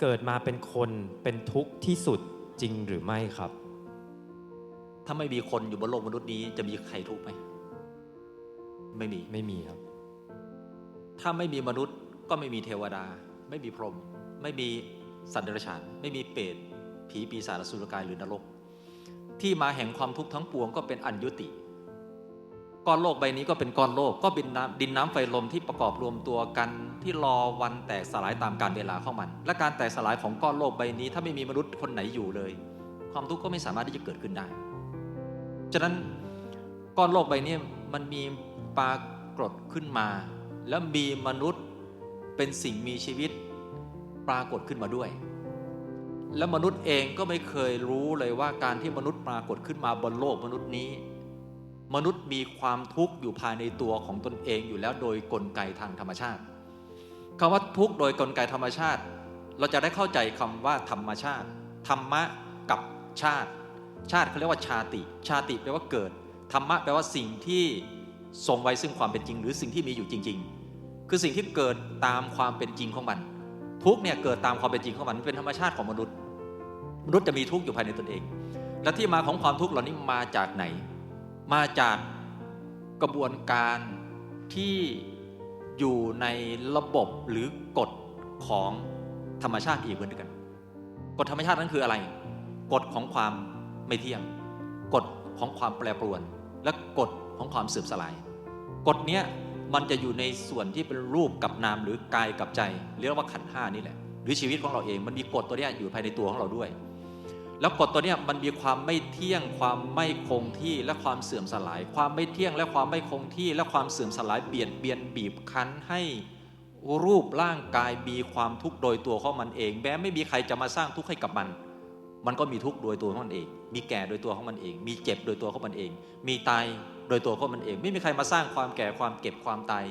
เกิดมาเป็นคนเป็นทุกข์ที่สุดจริงหรือไม่ครับ ถ้าไม่มีคนอยู่บนโลกมนุษย์นี้จะมีใครทุกข์ไหมไม่มีไม่มีครับ ถ้าไม่มีมนุษย์ก็ไม่มีเทวดา ไม่มีพรหมไม่มีสัตว์เดรัจฉาน ไม่มีเปรตผีปีศาจอสุรกายหรือนรก ที่มาแห่งความทุกข์ทั้งปวงก็เป็นอัญยุติ ก้อนโลกใบนี้ก็เป็นก้อนโลกก็เป็นน้ำดินน้ำไฟลมที่ประกอบรวมตัวกันที่รอวันแตกสลายตามการเวลาของมัน และการแตกสลายของก้อนโลกใบนี้ ถ้าไม่มีมนุษย์คนไหนอยู่เลย ความทุกข์ก็ไม่สามารถที่จะเกิดขึ้นได้ ฉะนั้นก้อนโลกใบนี้มันมีปรากฏขึ้นมา แล้วมีมนุษย์เป็นสิ่งมีชีวิตปรากฏขึ้นมาด้วย แล้วมนุษย์เองก็ไม่เคยรู้เลยว่าการที่มนุษย์ปรากฏขึ้นมาบนโลกมนุษย์นี้ มนุษย์มีความทุกข์อยู่ภายในตัวของตนเองอยู่แล้วโดยกลไกทางธรรมชาติคำว่าทุกข์โดยกลไกธรรมชาติ เราจะได้เข้าใจคำว่าธรรมชาติ ธรรมะกับชาติ ชาติเขาเรียกว่าชาติ ชาติแปลว่าเกิด ธรรมะแปลว่าสิ่งที่ทรงไว้ซึ่งความเป็นจริง หรือสิ่งที่มีอยู่จริง ๆ คือสิ่งที่เกิดตามความเป็นจริงของมัน ทุกข์เนี่ยเกิดตามความเป็นจริงของมันเป็นธรรมชาติของมนุษย์มนุษย์จะมีทุกข์อยู่ภายในตนเอง และที่มาของความทุกข์เหล่านี้มาจากไหน มาจากกระบวนการที่อยู่ในระบบหรือกฎของธรรมชาติอีกเหมือนกัน กฎธรรมชาตินั้นคืออะไร กฎของความไม่เที่ยง กฎของความแปรปรวน และกฎของความเสื่อมสลาย กฎเนี้ยมันจะอยู่ในส่วนที่เป็นรูปกับนามหรือกายกับใจ เรียกว่าขันห้านี่แหละ หรือชีวิตของเราเองมันมีกฎตัวนี้อยู่ภายในตัวของเราด้วย แล้วกฎตัวเนี้ยมันมีความไม่เที่ยง ความไม่คงที่และความเสื่อมสลาย ความไม่เที่ยงและความไม่คงที่ และความเสื่อมสลายเบียดเบียนบีบคั้นให้รูปร่างกายมีความทุกข์โดยตัวของมันเอง แม้ไม่มีใครจะมาสร้างทุกข์ให้กับมัน มันก็มีทุกข์โดยตัวของมันเอง มีแก่โดยตัวของมันเอง มีเจ็บโดยตัวของมันเอง มีตายโดยตัวของมันเอง ไม่มีใครมาสร้างความแก่ความเก็บความตาย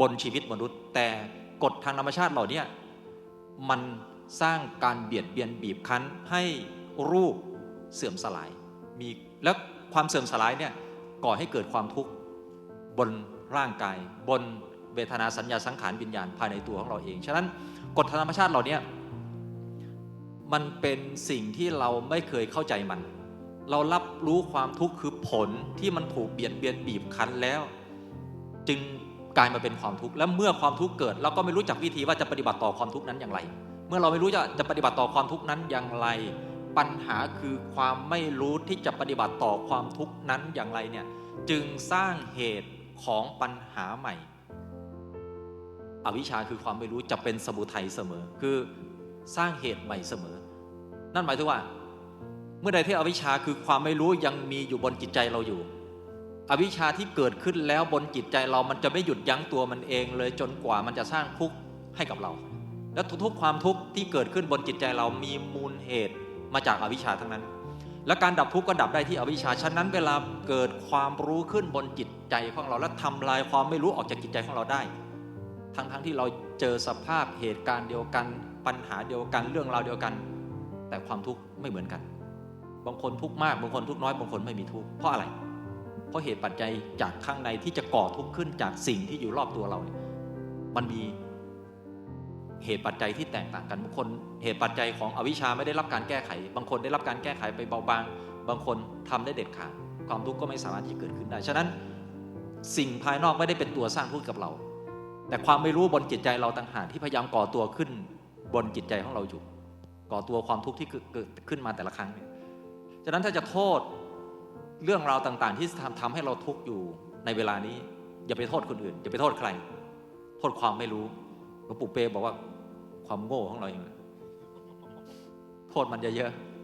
บนชีวิตมนุษย์ แต่กฎทางธรรมชาติเหล่านี้มันสร้างการเบียดเบียนบีบคั้นให้ รูปเสื่อมสลาย มีแล้วความเสื่อมสลายเนี่ยก่อให้เกิดความทุกข์บนร่างกาย บนเวทนาสัญญาสังขารวิญญาณภายในตัวของเราเอง ฉะนั้นกฎธรรมชาติเหล่านี้มันเป็นสิ่งที่เราไม่เคยเข้าใจมัน เรารับรู้ความทุกข์คือผลที่มันถูกเบียดเบียนบีบคั้นแล้ว จึงกลายมาเป็นความทุกข์และเมื่อความทุกข์เกิด เราก็ไม่รู้จักวิธีว่าจะปฏิบัติต่อความทุกข์นั้นอย่างไร เมื่อเราไม่รู้จะจะปฏิบัติต่อความทุกข์นั้นอย่างไร ปัญหาคือความไม่รู้ที่จะปฏิบัติต่อความทุกข์นั้นอย่างไรเนี่ยจึงสร้างเหตุของปัญหาใหม่ อวิชชาคือความไม่รู้จะเป็นสมุทัยเสมอ คือสร้างเหตุใหม่เสมอ นั่นหมายถึงว่า เมื่อใดที่อวิชชาคือความไม่รู้ยังมีอยู่บนจิตใจเราอยู่ อวิชชาที่เกิดขึ้นแล้วบนจิตใจเรามันจะไม่หยุดยั้งตัวมันเองเลยจนกว่ามันจะสร้างทุกข์ให้กับเรา และทุกๆความทุกข์ที่เกิดขึ้นบนจิตใจเรามีมูลเหตุ มาจากอวิชชาทั้งนั้น และการดับทุกข์ก็ดับได้ที่อวิชชาฉะนั้นเวลาเกิดความรู้ขึ้นบนจิตใจของเราและทำลายความไม่รู้ออกจากจิตใจของเราได้ ทั้งๆทที่เราเจอสภาพเหตุการณ์เดียวกัน ปัญหาเดียวกันเรื่องราวเดียวกัน แต่ความทุกข์ไม่เหมือนกัน บางคนทุกข์มากบางคนทุกข์น้อยบางคนไม่มีทุกข์เพราะอะไร เพราะเหตุปัจจัยจากข้างในที่จะก่อทุกข์ขึ้นจากสิ่งที่อยู่รอบตัวเราเนี่ยมันมี เหตุปัจจัยที่แตกต่างกันบางคนเหตุปัจจัยของอวิชชาไม่ได้รับการแก้ไข บางคนได้รับการแก้ไขไปเบาบาง บางคนทำได้เด็ดขาดความทุกข์ก็ไม่สามารถที่เกิดขึ้นได้ ฉะนั้นสิ่งภายนอกไม่ได้เป็นตัวสร้างทุกข์กับเรา แต่ความไม่รู้บนจิตใจเราต่างหากที่พยายามก่อตัวขึ้นบนจิตใจของเราอยู่ ก่อตัวความทุกข์ที่เกิดขึ้นมาแต่ละครั้งเนี่ยฉะนั้นถ้าจะโทษเรื่องราวต่างๆ ที่ทำทำให้เราทุกข์อยู่ในเวลานี้ อย่าไปโทษคนอื่น อย่าไปโทษใคร โทษความไม่รู้ หลวงปู่เปบอกว่าความโง่ของเราเองโทษมันเยอะๆ